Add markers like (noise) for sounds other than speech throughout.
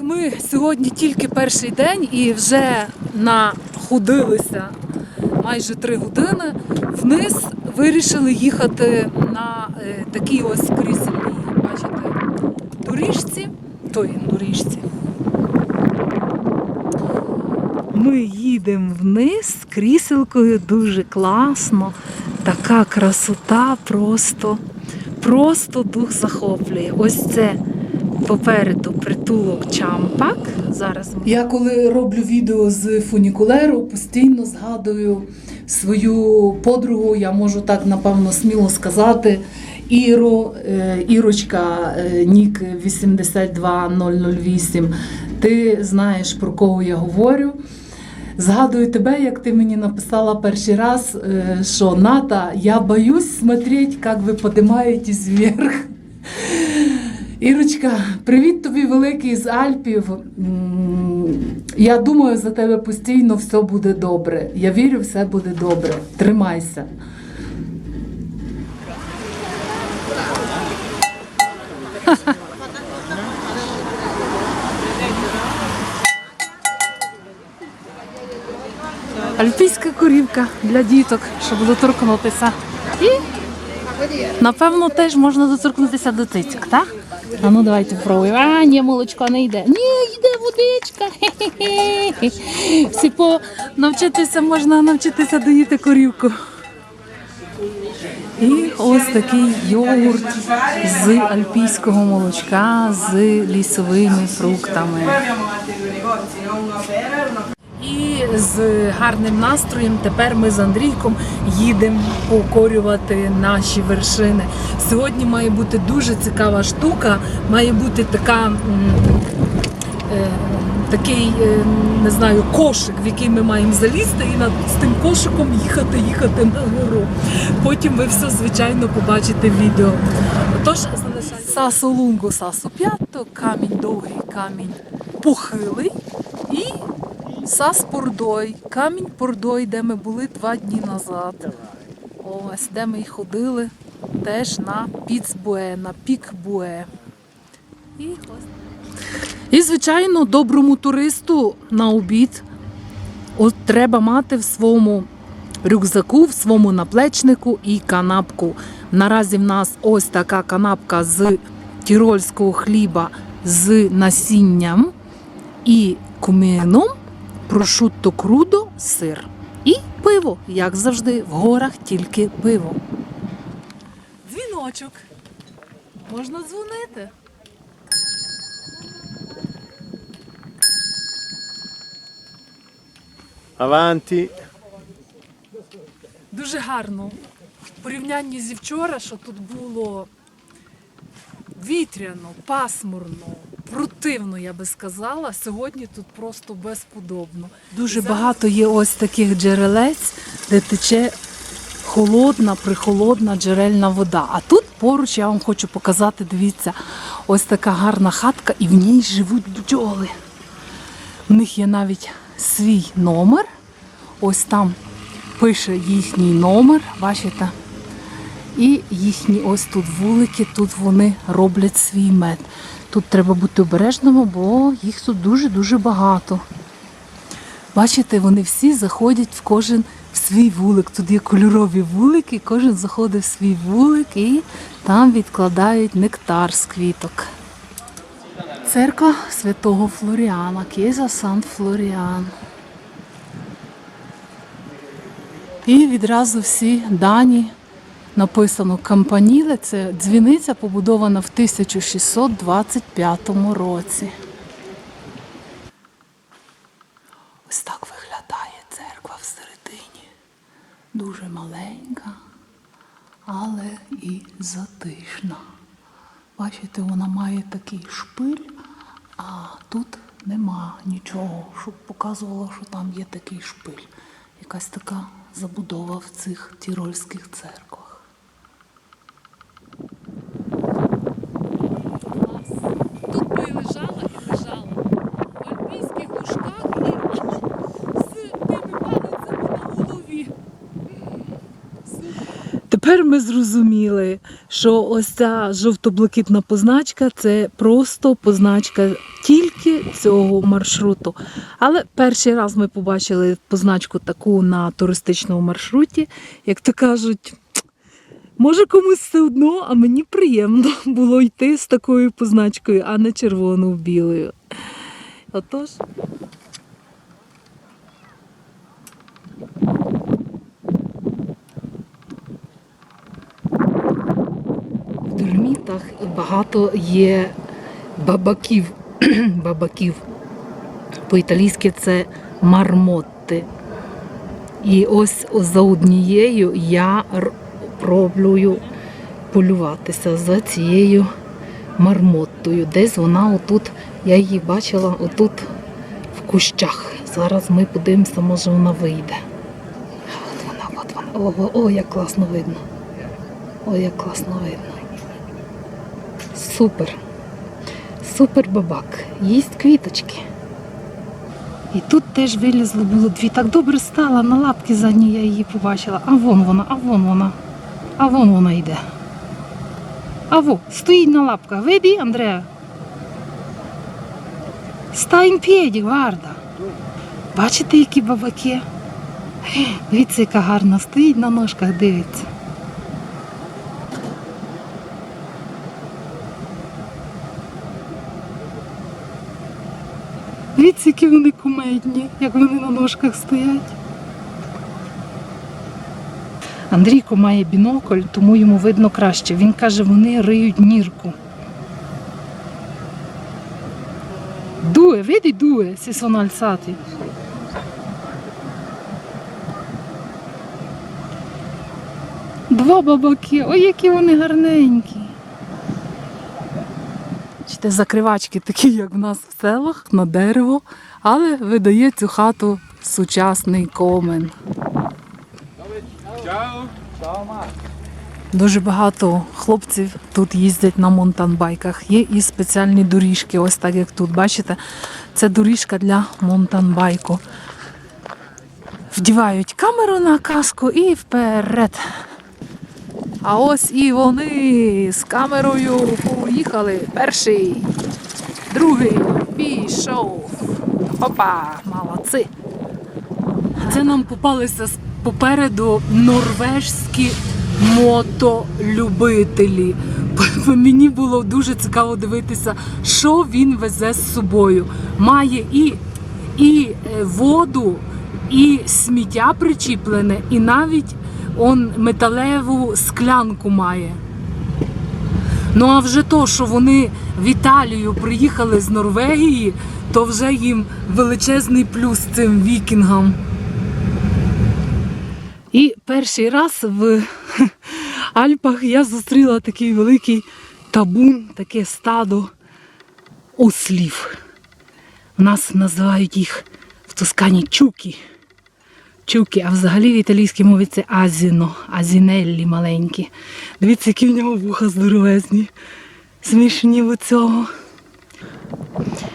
ми сьогодні тільки перший день і вже находилися майже три години. Вниз вирішили їхати на е, такій ось кріселі, бачите, доріжці, той доріжці. Ми їдемо вниз кріселкою дуже класно. Така красота просто, просто дух захоплює. Ось це попереду притулок Чампак. Зараз ми... я коли роблю відео з фунікулеру, постійно згадую свою подругу. Я можу так напевно сміло сказати. Іру, е, Ірочка, е, Нік 82008. Ти знаєш про кого я говорю. Згадую тебе, як ти мені написала перший раз, е, що Ната, я боюсь смотреть, як ви піднімаєтесь вверх. Ірочка, привіт тобі великий з Альпів. Я думаю, за тебе постійно все буде добре. Я вірю, все буде добре. Тримайся. (laughs) Альпійська корівка для діток, щоб доторкнутися. І напевно теж можна доторкнутися до цицьок, так? А ну давайте пробуємо. А, ні, молочко не йде. Ні, йде водичка. Всі по навчитися можна навчитися доїти корівку. І ось такий йогурт з альпійського молочка з лісовими фруктами. І з гарним настроєм тепер ми з Андрійком їдемо покорювати наші вершини. Сьогодні має бути дуже цікава штука, має бути така. е, Такий, е, не знаю, кошик, в який ми маємо залізти, і над з тим кошиком їхати, їхати на гору. Потім ви все, звичайно, побачите в відео. Отож, залишайте. Сасо лунго, сасо п'ято, камінь довгий, камінь похилий і Сас Пордой, камінь Пордой, де ми були два дні назад. Ось, де ми й ходили теж на Піцбуе, на Пікбуе. І. І, звичайно, доброму туристу на обід от треба мати в своєму рюкзаку, в своєму наплечнику і канапку. Наразі в нас ось така канапка з тірольського хліба з насінням і куміном, прошутто крудо, сир. І пиво, як завжди, в горах тільки пиво. Дзвіночок. Можна дзвонити. Avanti. Дуже гарно. В порівнянні зі вчора, що тут було вітряно, пасмурно, противно, я би сказала. Сьогодні тут просто безподобно. Дуже багато є ось таких джерелець, де тече холодна, прихолодна джерельна вода. А тут поруч я вам хочу показати, дивіться, ось така гарна хатка, і в ній живуть бджоли. В них є навіть свій номер. Ось там пише їхній номер, бачите? І їхні ось тут вулики, тут вони роблять свій мед. Тут треба бути обережними, бо їх тут дуже-дуже багато. Бачите, вони всі заходять в кожен в свій вулик. Тут є кольорові вулики, кожен заходить в свій вулик і там відкладають нектар з квіток. Церква святого Флоріана, Кєза Сан Флоріан. І відразу всі дані написано Кампаніле. Це дзвіниця побудована в 1625 році. Ось так виглядає церква всередині. Дуже маленька, але і затишна. Бачите, вона має такий шпиль, а тут нема нічого, щоб показувало, що там є такий шпиль. Якась така забудова в цих тірольських церквах. Тут би і лежала і лежала. В альпійських лужках і з тими палицями на голові. Тепер ми зрозуміли, що ось ця жовто-блакитна позначка це просто позначка тільки цього маршруту. Але перший раз ми побачили позначку таку на туристичному маршруті, як то кажуть. Може комусь все одно, а мені приємно було йти з такою позначкою, а не червоно-білою. Отож. Дольмітах багато є бабаків. (clears throat) бабаків. По-італійськи це мармотти. І ось за однією я р- пробую полюватися за цією мармоттою. Десь вона отут, я її бачила отут в кущах. Зараз ми подивимося, може вона вийде. От вона, от вона. О, о, о, як класно видно. Ой, як класно видно. Супер. Супер бабак. Їсть квіточки. І тут теж вилізло було дві. Так добре стала на лапки задні, я її побачила. А вон вона, а вон вона. А вон вона йде. А во, стоїть на лапках. Види, Андреа? In piedi, guarda. Бачите, які бабаки? Дивіться, яка гарна стоїть на ножках, дивиться. Дивіться, які вони кумедні, як вони на ножках стоять. Андрійко має бінокль, тому йому видно краще. Він каже, вони риють нірку. Дуе, due si sono alzati. Два бабаки, ой, які вони гарненькі. Бачите, закривачки такі, як в нас в селах, на дерево, але видає цю хату сучасний комен. Дуже багато хлопців тут їздять на монтанбайках. Є і спеціальні доріжки, ось так як тут. Бачите, це доріжка для монтанбайку. Вдівають камеру на каску і вперед. А ось і вони з камерою поїхали. Перший, другий пішов. Опа, молодці. Це нам попалися попереду норвежські мотолюбителі. Мені було дуже цікаво дивитися, що він везе з собою. Має і, і е, воду, і сміття причіплене, і навіть он металеву склянку має. Ну а вже то, що вони в Італію приїхали з Норвегії, то вже їм величезний плюс цим вікінгам. І перший раз в (laughs) Альпах я зустріла такий великий табун, таке стадо ослів. У нас називають їх в Тоскані чуки. Чуки, а взагалі в італійській мові це азіно, азінеллі маленькі. Дивіться, які в нього вуха здоровезні. Смішні в цього.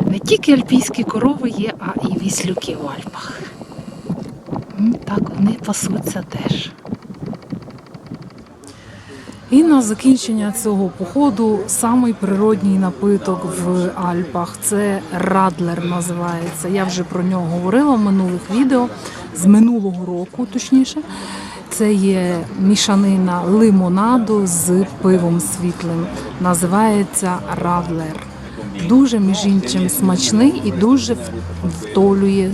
Не тільки альпійські корови є, а і віслюки в Альпах. Так, вони пасуться теж. І на закінчення цього походу самий природній напиток в Альпах це радлер називається. Я вже про нього говорила в минулих відео з минулого року, точніше. Це є мішанина лимонаду з пивом світлим. Називається радлер. Дуже між іншим смачний і дуже втолює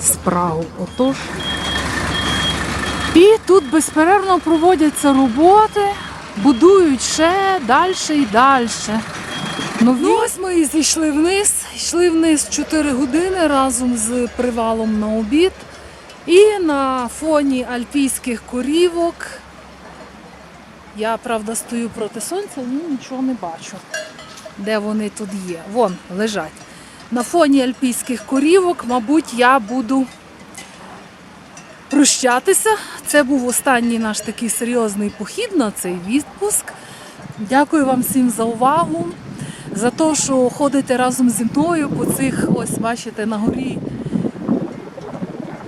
спрагу. Отож. І тут безперервно проводяться роботи, будують ще далі і далі. Ну, ось ми і зійшли вниз. Йшли вниз 4 години разом з привалом на обід. І на фоні альпійських корівок. Я, правда, стою проти сонця, ну нічого не бачу. Де вони тут є? Вон, лежать. На фоні альпійських корівок, мабуть, я буду прощатися. Це був останній наш такий серйозний похід на цей відпуск. Дякую вам всім за увагу, за те, що ходите разом зі мною по цих, ось бачите, на горі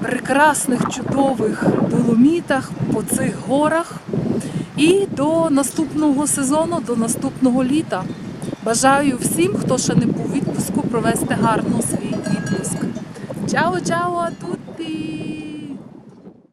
прекрасних, чудових доломітах, по цих горах. І до наступного сезону, до наступного літа. Бажаю всім, хто ще не був у відпуску, провести гарно свій відпуск. Чао, чао!